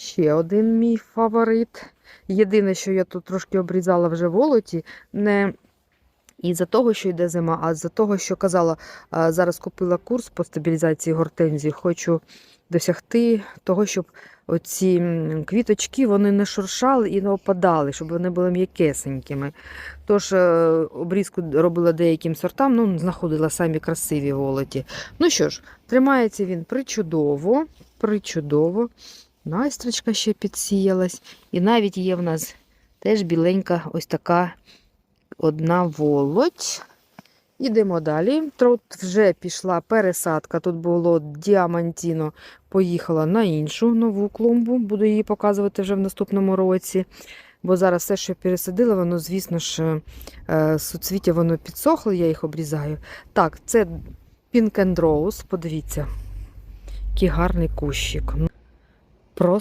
Ще один мій фаворит. Єдине, що я тут трошки обрізала вже волоті, не із-за того, що йде зима, а з-за того, що казала, зараз купила курс по стабілізації гортензії. Хочу досягти того, щоб оці квіточки вони не шуршали і не опадали, щоб вони були м'якесенькими. Тож е, обрізку робила деяким сортам, ну, знаходила самі красиві волоті. Ну що ж, тримається він причудово, причудово. Настрочка ще підсіялась. І навіть є в нас теж біленька ось така одна волоть. Ідемо далі. Тут вже пішла пересадка. Тут було діамантіно, поїхала на іншу нову клумбу. Буду її показувати вже в наступному році. Бо зараз все, що я пересадила, воно, звісно ж, е, суцвіття воно підсохло, я їх обрізаю. Так, це Pink and Rose, подивіться, який гарний кущик. Просто